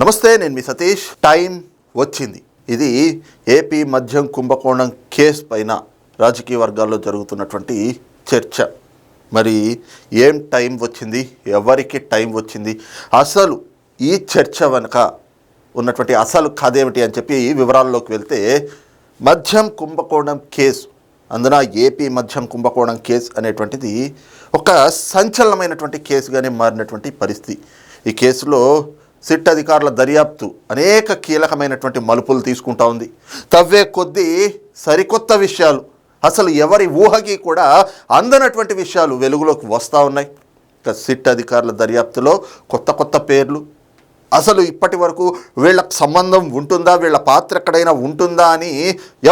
నమస్తే నేను మీ సతీష్. టైం వచ్చింది. ఇది ఏపీ మద్యం కుంభకోణం కేసు పైన రాజకీయ వర్గాల్లో జరుగుతున్నటువంటి చర్చ. మరి ఏం టైం వచ్చింది? ఎవరికి టైం వచ్చింది? అసలు ఈ చర్చ వెనుక ఉన్నటువంటి అసలు కాదేమిటి అని చెప్పి వివరాల్లోకి వెళ్తే మద్యం కుంభకోణం కేసు అందున ఏపీ మద్యం కుంభకోణం కేసు అనేటువంటిది ఒక సంచలనమైనటువంటి కేసుగానే మారినటువంటి పరిస్థితి. ఈ కేసులో సిట్ అధికారుల దర్యాప్తు అనేక కీలకమైనటువంటి మలుపులు తీసుకుంటా ఉంది. తవ్వే కొద్దీ సరికొత్త విషయాలు అసలు ఎవరి ఊహకి కూడా అందనటువంటి విషయాలు వెలుగులోకి వస్తూ ఉన్నాయి. ఇక సిట్ అధికారుల దర్యాప్తులో కొత్త కొత్త పేర్లు అసలు ఇప్పటి వరకు వీళ్ళకి సంబంధం ఉంటుందా వీళ్ళ పాత్ర ఎక్కడైనా ఉంటుందా అని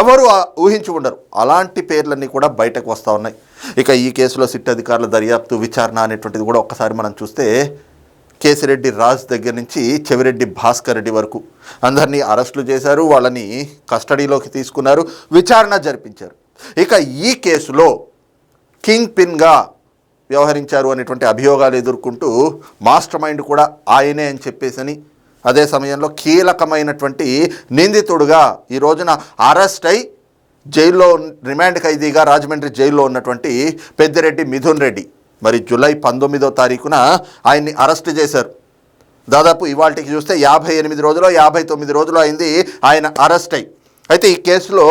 ఎవరు ఊహించి ఉండరు. అలాంటి పేర్లన్నీ కూడా బయటకు వస్తూ ఉన్నాయి. ఇక ఈ కేసులో సిట్ అధికారుల దర్యాప్తు విచారణ అనేటువంటిది కూడా ఒక్కసారి మనం చూస్తే కేసిరెడ్డి రాజ్ దగ్గర నుంచి చెవిరెడ్డి భాస్కర్ రెడ్డి వరకు అందరినీ అరెస్టులు చేశారు వాళ్ళని కస్టడీలోకి తీసుకున్నారు విచారణ జరిపించారు. ఇక ఈ కేసులో కింగ్ పిన్గా వ్యవహరించారు అనేటువంటి అభియోగాలు ఎదుర్కొంటూ మాస్టర్ మైండ్ కూడా ఆయనే అని చెప్పేసని అదే సమయంలో కీలకమైనటువంటి నిందితుడుగా ఈ రోజున అరెస్ట్ అయి జైల్లో రిమాండ్ ఖైదీగా రాజమండ్రి జైల్లో ఉన్నటువంటి పెద్దిరెడ్డి మిథున్ రెడ్డి. మరి జూలై పంతొమ్మిదో తారీఖున ఆయన్ని అరెస్ట్ చేశారు. దాదాపు ఇవాళకి చూస్తే యాభై ఎనిమిది రోజులు యాభై తొమ్మిది రోజులు అయింది ఆయన అరెస్ట్ అయ్యి అయితే ఈ కేసులో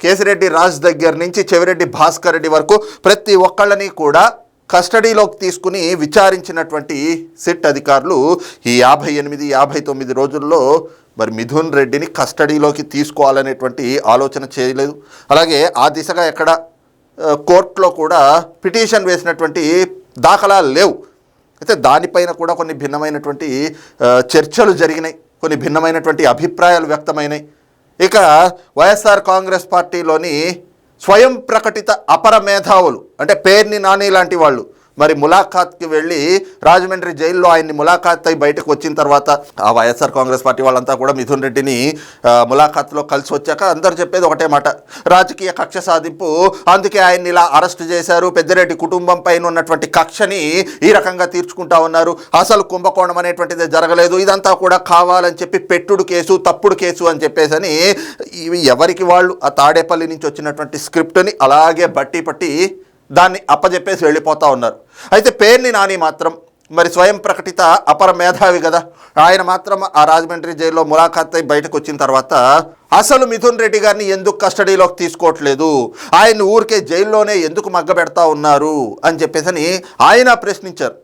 కేసిరెడ్డి రాజ్ దగ్గర నుంచి చెవిరెడ్డి భాస్కర్ రెడ్డి వరకు ప్రతి ఒక్కళ్ళని కూడా కస్టడీలోకి తీసుకుని విచారించినటువంటి సిట్ అధికారులు ఈ యాభై ఎనిమిది యాభై తొమ్మిది రోజుల్లో మరి మిథున్ రెడ్డిని కస్టడీలోకి తీసుకోవాలనేటువంటి ఆలోచన చేయలేదు. అలాగే ఆ దిశగా ఎక్కడ కోర్టులో కూడా పిటిషన్ వేసినటువంటి దాఖలాలు లేవు. అయితే దానిపైన కూడా కొన్ని భిన్నమైనటువంటి చర్చలు జరిగినాయి. కొన్ని భిన్నమైనటువంటి అభిప్రాయాలు వ్యక్తమైనాయి. ఇక వైఎస్ఆర్ కాంగ్రెస్ పార్టీలోని స్వయం ప్రకటిత అపర మేధావులు అంటే పేర్ని నాని లాంటి వాళ్ళు మరి ములాఖాత్కి వెళ్ళి రాజమండ్రి జైల్లో ఆయన్ని ములాఖాత్ అయి బయటకు వచ్చిన తర్వాత ఆ వైఎస్ఆర్ కాంగ్రెస్ పార్టీ వాళ్ళంతా కూడా మిథున్ రెడ్డిని ములాఖాత్లో కలిసి వచ్చాక అందరు చెప్పేది ఒకటే మాట. రాజకీయ కక్ష సాధింపు అందుకే ఆయన్ని ఇలా అరెస్ట్ చేశారు. పెద్దిరెడ్డి కుటుంబం పైన ఉన్నటువంటి కక్షని ఈ రకంగా తీర్చుకుంటా ఉన్నారు. అసలు కుంభకోణం అనేటువంటిది జరగలేదు. ఇదంతా కూడా కావాలని చెప్పి పెట్టుడు కేసు తప్పుడు కేసు అని చెప్పేసి అని ఇవి ఎవరికి వాళ్ళు? ఆ తాడేపల్లి నుంచి వచ్చినటువంటి స్క్రిప్ట్ని అలాగే బట్టి పట్టి దాన్ని అప్పజెప్పేసి వెళ్ళిపోతూ ఉన్నారు. అయితే పేర్ని నాని మాత్రం మరి స్వయం ప్రకటిత అపర మేధావి కదా. ఆయన మాత్రం ఆ రాజమండ్రి జైల్లో ములాఖాత్ అయి బయటకు వచ్చిన తర్వాత అసలు మిథున్ రెడ్డి గారిని ఎందుకు కస్టడీలోకి తీసుకోవట్లేదు? ఆయన ఊరికే జైల్లోనే ఎందుకు మగ్గబెడతా ఉన్నారు? అని చెప్పేసి ఆయన ప్రశ్నించారు.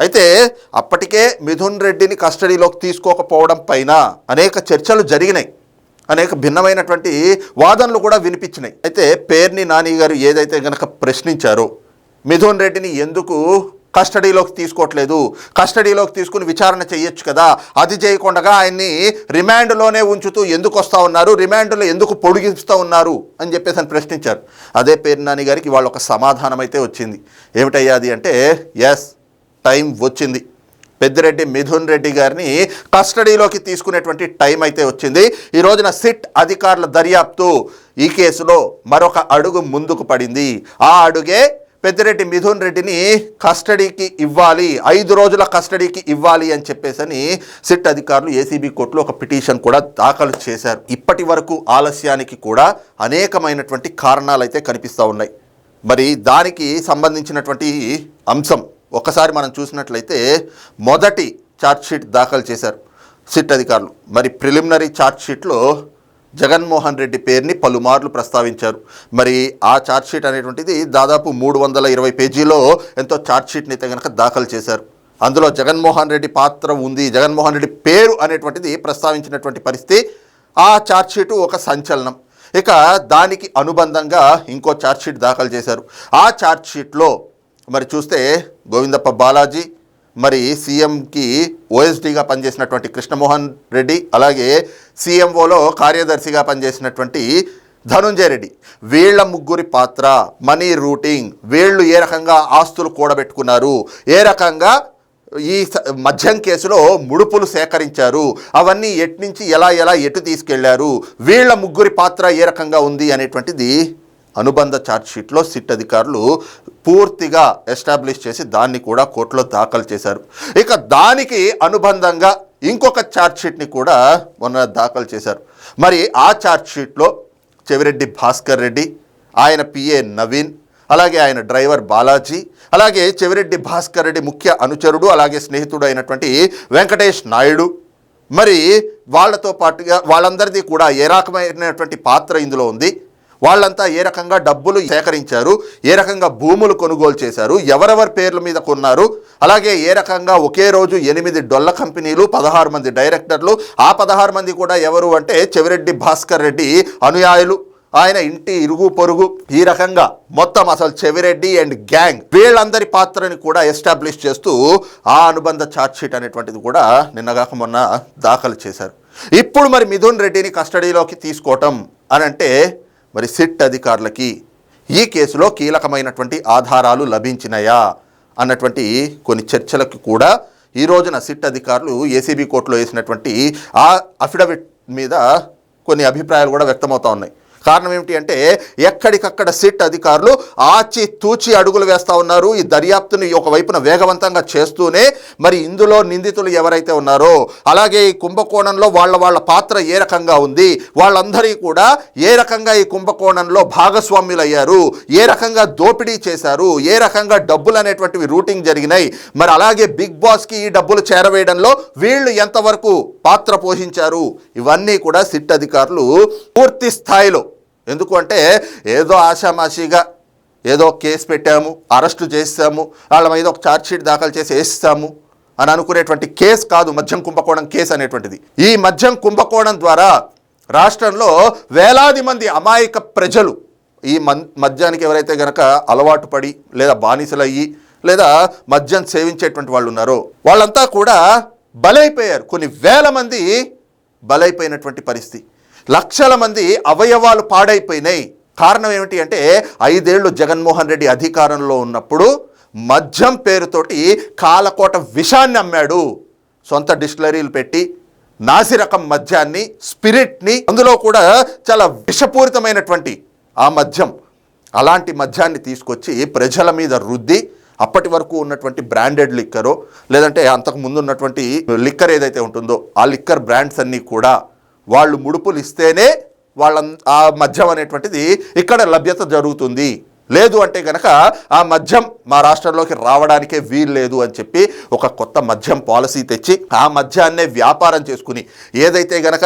అయితే అప్పటికే మిథున్ రెడ్డిని కస్టడీలోకి తీసుకోకపోవడం పైన అనేక చర్చలు జరిగినాయి. అనేక భిన్నమైనటువంటి వాదనలు కూడా వినిపించినాయి. అయితే పేర్ని నాని గారు ఏదైతే గనక ప్రశ్నించారో మిథున్ రెడ్డిని ఎందుకు కస్టడీలోకి తీసుకోవట్లేదు? కస్టడీలోకి తీసుకుని విచారణ చేయొచ్చు కదా? అది చేయకుండా ఆయన్ని రిమాండ్లోనే ఉంచుతూ ఎందుకు వస్తూ ఉన్నారు? రిమాండ్లో ఎందుకు పొడిగిస్తూ ఉన్నారు? అని చెప్పేసి అని ప్రశ్నించారు. అదే పేరు నాని గారికి వాళ్ళు ఒక సమాధానం అయితే వచ్చింది ఏమిటయ్యాది అంటే ఎస్ టైం వచ్చింది. పెద్దిరెడ్డి మిథున్ రెడ్డి గారిని కస్టడీలోకి తీసుకునేటువంటి టైం అయితే వచ్చింది. ఈ రోజున సిట్ అధికారుల దర్యాప్తు ఈ కేసులో మరొక అడుగు ముందుకు పడింది. ఆ అడుగే పెద్దిరెడ్డి మిథున్ రెడ్డిని కస్టడీకి ఇవ్వాలి ఐదు రోజుల కస్టడీకి ఇవ్వాలి అని చెప్పేసని సిట్ అధికారులు ఏసీబీ కోర్టులో ఒక పిటిషన్ కూడా దాఖలు చేశారు. ఇప్పటి వరకు ఆలస్యానికి కూడా అనేకమైనటువంటి కారణాలు అయితే కనిపిస్తూ ఉన్నాయి. మరి దానికి సంబంధించినటువంటి అంశం ఒకసారి మనం చూసినట్లయితే మొదటి ఛార్జ్షీట్ దాఖలు చేశారు సిట్ అధికారులు. మరి ప్రిలిమినరీ ఛార్జ్షీట్లో జగన్మోహన్ రెడ్డి పేరుని పలుమార్లు ప్రస్తావించారు. మరి ఆ ఛార్జ్షీట్ అనేటువంటిది దాదాపు మూడు వందల ఇరవై పేజీలో ఎంతో ఛార్జ్షీట్ని అయితే కనుక దాఖలు చేశారు. అందులో జగన్మోహన్ రెడ్డి పాత్ర ఉంది జగన్మోహన్ రెడ్డి పేరు అనేటువంటిది ప్రస్తావించినటువంటి పరిస్థితి ఆ ఛార్జ్షీటు ఒక సంచలనం. ఇక దానికి అనుబంధంగా ఇంకో ఛార్జ్షీట్ దాఖలు చేశారు. ఆ ఛార్జ్షీట్లో మరి చూస్తే గోవిందప్ప బాలాజీ మరి సీఎంకి ఓఎస్డీగా పనిచేసినటువంటి కృష్ణమోహన్ రెడ్డి అలాగే సీఎంఓలో కార్యదర్శిగా పనిచేసినటువంటి ధనుంజయ రెడ్డి. వీళ్ళ ముగ్గురి పాత్ర మనీ రూటింగ్ వీళ్ళు ఏ రకంగా ఆస్తులు కూడబెట్టుకున్నారు ఏ రకంగా ఈ స- మద్యం కేసులో ముడుపులు సేకరించారు అవన్నీ ఎట్నుంచి ఎలా ఎలా ఎటు తీసుకెళ్ళారు వీళ్ళ ముగ్గురి పాత్ర ఏ రకంగా ఉంది అనేటువంటిది అనుబంధ ఛార్జ్షీట్లో సిట్ అధికారులు పూర్తిగా ఎస్టాబ్లిష్ చేసి దాన్ని కూడా కోర్టులో దాఖలు చేశారు. ఇక దానికి అనుబంధంగా ఇంకొక ఛార్జ్షీట్ని కూడా మొన్న దాఖలు చేశారు. మరి ఆ ఛార్జ్షీట్లో చెవిరెడ్డి భాస్కర్ రెడ్డి ఆయన పిఏ నవీన్ అలాగే ఆయన డ్రైవర్ బాలాజీ అలాగే చెవిరెడ్డి భాస్కర్ రెడ్డి ముఖ్య అనుచరుడు అలాగే స్నేహితుడు అయినటువంటి వెంకటేష్ నాయుడు. మరి వాళ్ళతో పాటుగా వాళ్ళందరిది కూడా ఏ రకమైనటువంటి పాత్ర ఇందులో ఉంది? వాళ్ళంతా ఏ రకంగా డబ్బులు సేకరించారు ఏ రకంగా భూములు కొనుగోలు చేశారు ఎవరెవరి పేర్ల మీద కొన్నారు అలాగే ఏ రకంగా ఒకే రోజు ఎనిమిది డొల్ల కంపెనీలు పదహారు మంది డైరెక్టర్లు ఆ పదహారు మంది కూడా ఎవరు అంటే చెవిరెడ్డి భాస్కర్ రెడ్డి అనుయాయులు. ఆయన ఇంటి ఇరుగు పొరుగు. ఈ రకంగా మొత్తం అసలు చెవిరెడ్డి అండ్ గ్యాంగ్ వీళ్ళందరి పాత్రని కూడా ఎస్టాబ్లిష్ చేస్తూ ఆ అనుబంధ చార్జ్షీట్ అనేటువంటిది కూడా నిన్నగాక మొన్న దాఖలు చేశారు. ఇప్పుడు మరి మిథున్ రెడ్డిని కస్టడీలోకి తీసుకోవటం అని అంటే మరి సిట్ అధికారులకి ఈ కేసులో కీలకమైనటువంటి ఆధారాలు లభించినాయా అన్నటువంటి కొన్ని చర్చలకు కూడా ఈ రోజున సిట్ అధికారులు ఏసీబీ కోర్టులో వేసినటువంటి ఆ అఫిడవిట్ మీద కొన్ని అభిప్రాయాలు కూడా వ్యక్తమవుతా ఉన్నాయి. కారణం ఏమిటి అంటే ఎక్కడికక్కడ సిట్ అధికారులు ఆచి తూచి అడుగులు వేస్తూ ఉన్నారు. ఈ దర్యాప్తుని ఒకవైపున వేగవంతంగా చేస్తూనే మరి ఇందులో నిందితులు ఎవరైతే ఉన్నారో అలాగే ఈ కుంభకోణంలో వాళ్ళ వాళ్ళ పాత్ర ఏ రకంగా ఉంది వాళ్ళందరి కూడా ఏ రకంగా ఈ కుంభకోణంలో భాగస్వామ్యులయ్యారు ఏ రకంగా దోపిడీ చేశారు ఏ రకంగా డబ్బులు అనేటువంటివి రూటింగ్ జరిగినాయి మరి అలాగే బిగ్ బాస్కి ఈ డబ్బులు చేరవేయడంలో వీళ్ళు ఎంతవరకు పాత్ర పోషించారు ఇవన్నీ కూడా సిట్ అధికారులు పూర్తి స్థాయిలో ఎందుకు అంటే ఏదో ఆషామాషిగా ఏదో కేసు పెట్టాము అరెస్టు చేస్తాము వాళ్ళ మీద ఒక ఛార్జ్షీట్ దాఖలు చేసి వేస్తాము అని అనుకునేటువంటి కేసు కాదు మద్యం కుంభకోణం కేసు అనేటువంటిది. ఈ మద్యం కుంభకోణం ద్వారా రాష్ట్రంలో వేలాది మంది అమాయక ప్రజలు ఈ మన్ మద్యానికి ఎవరైతే గనక అలవాటు పడి లేదా బానిసలయ్యి లేదా మద్యం సేవించేటువంటి వాళ్ళు ఉన్నారో వాళ్ళంతా కూడా బలైపోయారు. కొన్ని వేల మంది బలైపోయినటువంటి పరిస్థితి. లక్షల మంది అవయవాలు పాడైపోయినాయి. కారణం ఏమిటి అంటే ఐదేళ్ళు జగన్మోహన్ రెడ్డి అధికారంలో ఉన్నప్పుడు మద్యం పేరుతోటి కాలకోట విషాన్ని అమ్మాడు. సొంత డిస్టిలరీలు పెట్టి నాసిరకం మద్యాన్ని స్పిరిట్ని అందులో కూడా చాలా విషపూరితమైనటువంటి ఆ మద్యం. అలాంటి మద్యాన్ని తీసుకొచ్చి ప్రజల మీద రుద్ది అప్పటి వరకు ఉన్నటువంటి బ్రాండెడ్ లిక్కరు లేదంటే అంతకు ముందు ఉన్నటువంటి లిక్కర్ ఏదైతే ఉంటుందో ఆ లిక్కర్ బ్రాండ్స్ అన్నీ కూడా వాళ్ళు ముడుపులు ఇస్తేనే వాళ్ళ ఆ మద్యం అనేటువంటిది ఇక్కడ లభ్యత జరుగుతుంది. లేదు అంటే గనక ఆ మద్యం మా రాష్ట్రంలోకి రావడానికే వీలు లేదు అని చెప్పి ఒక కొత్త మద్యం పాలసీ తెచ్చి ఆ మద్యాన్నే వ్యాపారం చేసుకుని ఏదైతే గనక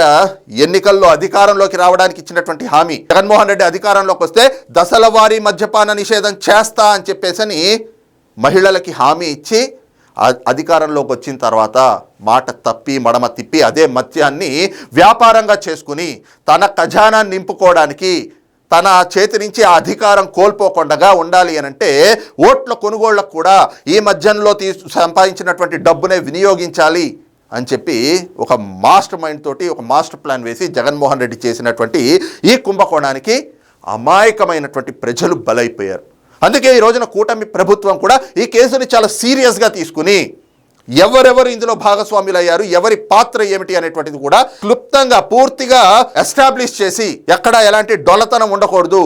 ఎన్నికల్లో అధికారంలోకి రావడానికి ఇచ్చినటువంటి హామీ జగన్మోహన్ రెడ్డి అధికారంలోకి వస్తే దశల వారీ మద్యపాన నిషేధం చేస్తా అని చెప్పేసని మహిళలకి హామీ ఇచ్చి అధికారంలోకి వచ్చిన తర్వాత మాట తప్పి మడమ తిప్పి అదే మద్యాన్ని వ్యాపారంగా చేసుకుని తన ఖజానా నింపుకోవడానికి తన చేతి నుంచి ఆ అధికారం కోల్పోకుండా ఉండాలి అని అంటే ఓట్ల కొనుగోళ్ళకు కూడా ఈ మధ్యలో తీ సంపాదించినటువంటి డబ్బునే వినియోగించాలి అని చెప్పి ఒక మాస్టర్ మైండ్ తోటి ఒక మాస్టర్ ప్లాన్ వేసి జగన్మోహన్ రెడ్డి చేసినటువంటి ఈ కుంభకోణానికి అమాయకమైనటువంటి ప్రజలు బలైపోయారు. అందుకే ఈ రోజున కూటమి ప్రభుత్వం కూడా ఈ కేసుని చాలా సీరియస్గా తీసుకుని ఎవరెవరు ఇందులో భాగస్వాములు అయ్యారు ఎవరి పాత్ర ఏమిటి అనేటువంటిది కూడా క్లుప్తంగా పూర్తిగా ఎస్టాబ్లిష్ చేసి ఎక్కడ ఎలాంటి డొలతనం ఉండకూడదు.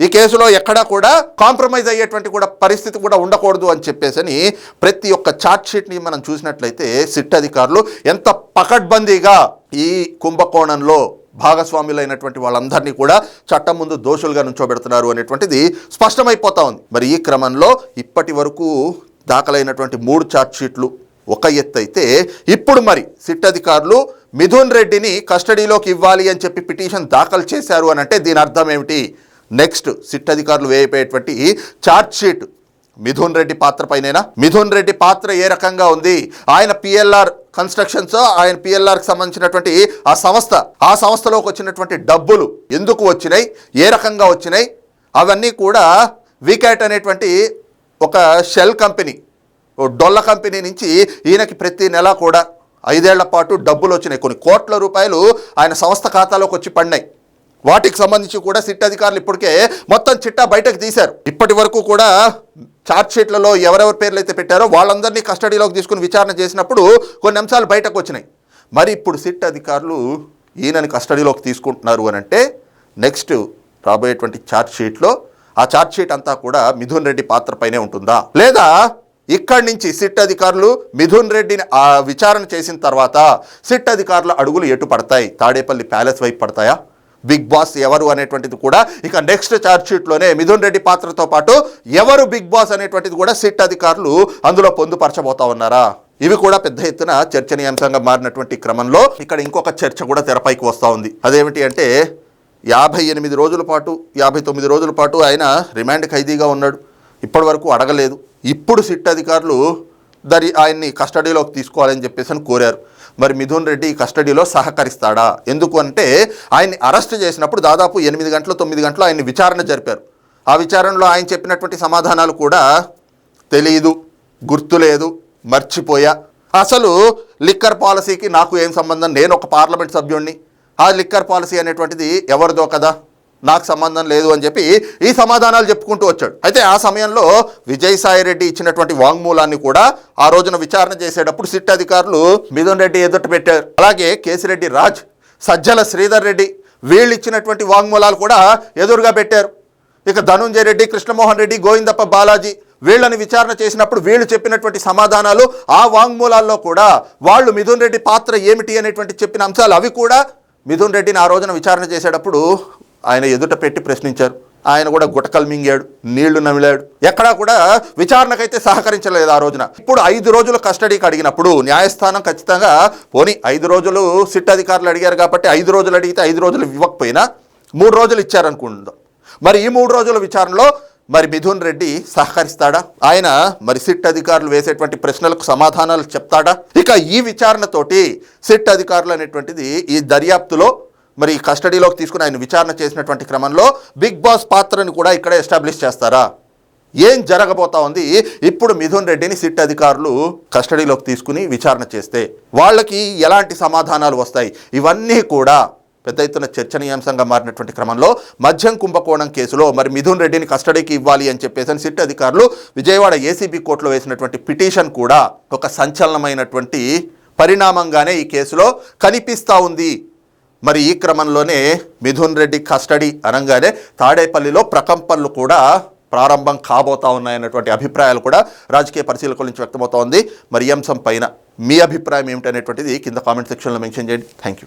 ఈ కేసులో ఎక్కడా కూడా కాంప్రమైజ్ అయ్యేటువంటి కూడా పరిస్థితి కూడా ఉండకూడదు అని చెప్పేసి ప్రతి ఒక్క చార్ట్షీట్ని మనం చూసినట్లయితే సిట్ అధికారులు ఎంత పకడ్బందీగా ఈ కుంభకోణంలో భాగస్వాములైనటువంటి వాళ్ళందరినీ కూడా చట్టం ముందు దోషులుగా నుంచోబెడుతున్నారు అనేటువంటిది స్పష్టమైపోతా ఉంది. మరి ఈ క్రమంలో ఇప్పటి వరకు దాఖలైనటువంటి మూడు ఛార్జ్షీట్లు ఒక ఎత్తు అయితే ఇప్పుడు మరి సిట్ అధికారులు మిథున్ రెడ్డిని కస్టడీలోకి ఇవ్వాలి అని చెప్పి పిటిషన్ దాఖలు చేశారు అని అంటే దీని అర్థం ఏమిటి? నెక్స్ట్ సిట్ అధికారులు వేయపోయేటువంటి ఛార్జ్షీట్ మిథున్ రెడ్డి పాత్ర పైనేనా? మిథున్ రెడ్డి పాత్ర ఏ రకంగా ఉంది? ఆయన పిఎల్ఆర్ కన్స్ట్రక్షన్స్ ఆయన పిఎల్ఆర్కి సంబంధించినటువంటి ఆ సంస్థ ఆ సంస్థలోకి వచ్చినటువంటి డబ్బులు ఎందుకు వచ్చినాయి ఏ రకంగా వచ్చినాయి అవన్నీ కూడా వికెట్ అనేటువంటి ఒక షెల్ కంపెనీ ఓ డొల్ల కంపెనీ నుంచి ఈయనకి ప్రతి నెల కూడా ఐదేళ్ళ పాటు డబ్బులు వచ్చినాయి. కొన్ని కోట్ల రూపాయలు ఆయన సంస్థ ఖాతాలోకి వచ్చి పడినాయి. వాటికి సంబంధించి కూడా సిట్ అధికారులు ఇప్పటికే మొత్తం చిట్టా బయటకు తీశారు. ఇప్పటి వరకు కూడా ఛార్జ్ షీట్లలో ఎవరెవరి పేర్లు అయితే పెట్టారో వాళ్ళందరినీ కస్టడీలోకి తీసుకుని విచారణ చేసినప్పుడు కొన్ని అంశాలు బయటకు వచ్చినాయి. మరి ఇప్పుడు సిట్ అధికారులు ఈయనని కస్టడీలోకి తీసుకుంటున్నారు అని అంటే నెక్స్ట్ రాబోయేటువంటి ఛార్జ్ షీట్లో ఆ ఛార్జ్ షీట్ అంతా కూడా మిథున్ రెడ్డి పాత్రపైనే ఉంటుందా? లేదా ఇక్కడి నుంచి సిట్ అధికారులు మిథున్ రెడ్డిని ఆ విచారణ చేసిన తర్వాత సిట్ అధికారుల అడుగులు ఎటు పడతాయి? తాడేపల్లి ప్యాలెస్ వైపు పడతాయా? బిగ్ బాస్ ఎవరు అనేటువంటిది కూడా ఇక నెక్స్ట్ ఛార్జ్షీట్లోనే మిథున్ రెడ్డి పాత్రతో పాటు ఎవరు బిగ్ బాస్ అనేటువంటిది కూడా సిట్ అధికారులు అందులో పొందుపరచబోతా ఉన్నారా? ఇవి కూడా పెద్ద ఎత్తున చర్చనీయాంశంగా మారినటువంటి క్రమంలో ఇక్కడ ఇంకొక చర్చ కూడా తెరపైకి వస్తూ ఉంది. అదేమిటి అంటే యాభై ఎనిమిది రోజుల పాటు యాభై తొమ్మిది రోజుల పాటు ఆయన రిమాండ్ ఖైదీగా ఉన్నాడు. ఇప్పటి వరకు అడగలేదు. ఇప్పుడు సిట్ అధికారులు దరి ఆయన్ని కస్టడీలోకి తీసుకోవాలని చెప్పేసి అని కోరారు. మరి మిథున్ రెడ్డి కస్టడీలో సహకరిస్తాడా? ఎందుకు అంటే ఆయన్ని అరెస్ట్ చేసినప్పుడు దాదాపు ఎనిమిది గంటలు తొమ్మిది గంటలు ఆయన్ని విచారణ జరిపారు. ఆ విచారణలో ఆయన చెప్పినటువంటి సమాధానాలు కూడా తెలియదు గుర్తులేదు మర్చిపోయా. అసలు లిక్కర్ పాలసీకి నాకు ఏం సంబంధం? నేను ఒక పార్లమెంట్ సభ్యుడిని ఆ లిక్కర్ పాలసీ అనేటువంటిది ఎవరిదో కదా? నాకు సంబంధం లేదు అని చెప్పి ఈ సమాధానాలు చెప్పుకుంటూ వచ్చాడు. అయితే ఆ సమయంలో విజయసాయి రెడ్డి ఇచ్చినటువంటి వాంగ్మూలాన్ని కూడా ఆ రోజున విచారణ చేసేటప్పుడు సిట్ అధికారులు మిథున్ రెడ్డి ఎదుట పెట్టారు. అలాగే కేసిరెడ్డి రాజ్ సజ్జల శ్రీధర్ రెడ్డి వీళ్ళు ఇచ్చినటువంటి వాంగ్మూలాలు కూడా ఎదురుగా పెట్టారు. ఇక ధనుంజయ రెడ్డి కృష్ణమోహన్ రెడ్డి గోవిందప్ప బాలాజీ వీళ్ళని విచారణ చేసినప్పుడు వీళ్ళు చెప్పినటువంటి సమాధానాలు ఆ వాంగ్మూలాల్లో కూడా వాళ్ళు మిథున్ రెడ్డి పాత్ర ఏమిటి అనేటువంటి చెప్పిన అంశాలు అవి కూడా మిథున్ రెడ్డిని ఆ రోజున విచారణ చేసేటప్పుడు ఆయన ఎదుట పెట్టి ప్రశ్నించారు. ఆయన కూడా గుటకలు మింగాడు నీళ్ళు నమిలాడు. ఎక్కడా కూడా విచారణకైతే సహకరించలేదు ఆ రోజున. ఇప్పుడు ఐదు రోజులు కస్టడీకి అడిగినప్పుడు న్యాయస్థానం ఖచ్చితంగా పోనీ ఐదు రోజులు సిట్ అధికారులు అడిగారు కాబట్టి ఐదు రోజులు అడిగితే ఐదు రోజులు ఇవ్వకపోయినా మూడు రోజులు ఇచ్చారనుకుందాం. మరి ఈ మూడు రోజుల విచారణలో మరి మిథున్ రెడ్డి సహకరిస్తాడా? ఆయన మరి సిట్ అధికారులు వేసేటువంటి ప్రశ్నలకు సమాధానాలు చెప్తాడా? ఇక ఈ విచారణతోటి సిట్ అధికారులు అనేటువంటిది ఈ దర్యాప్తులో మరి ఈ కస్టడీలోకి తీసుకుని ఆయన విచారణ చేసినటువంటి క్రమంలో బిగ్ బాస్ పాత్రని కూడా ఇక్కడ ఎస్టాబ్లిష్ చేస్తారా? ఏం జరగబోతా ఉంది? ఇప్పుడు మిథున్ రెడ్డిని సిట్ అధికారులు కస్టడీలోకి తీసుకుని విచారణ చేస్తే వాళ్ళకి ఎలాంటి సమాధానాలు వస్తాయి? ఇవన్నీ కూడా పెద్ద ఎత్తున చర్చనీయాంశంగా మారినటువంటి క్రమంలో మద్యం కుంభకోణం కేసులో మరి మిథున్ రెడ్డిని కస్టడీకి ఇవ్వాలి అని చెప్పేసి అని సిట్ అధికారులు విజయవాడ ఏసీబీ కోర్టులో వేసినటువంటి పిటిషన్ కూడా ఒక సంచలనమైనటువంటి పరిణామంగానే ఈ కేసులో కనిపిస్తూ ఉంది. మరి ఈ క్రమంలోనే మిథున్ రెడ్డి కస్టడీ అనగానే తాడేపల్లిలో ప్రకంపనలు కూడా ప్రారంభం కాబోతా ఉన్నాయన్నటువంటి అభిప్రాయాలు కూడా రాజకీయ పరిశీలకుల నుంచి వ్యక్తమవుతోంది మరి ఈ అంశం పైన మీ అభిప్రాయం ఏమిటనేటువంటిది కింద కామెంట్ సెక్షన్లో మెన్షన్ చేయండి. Thank you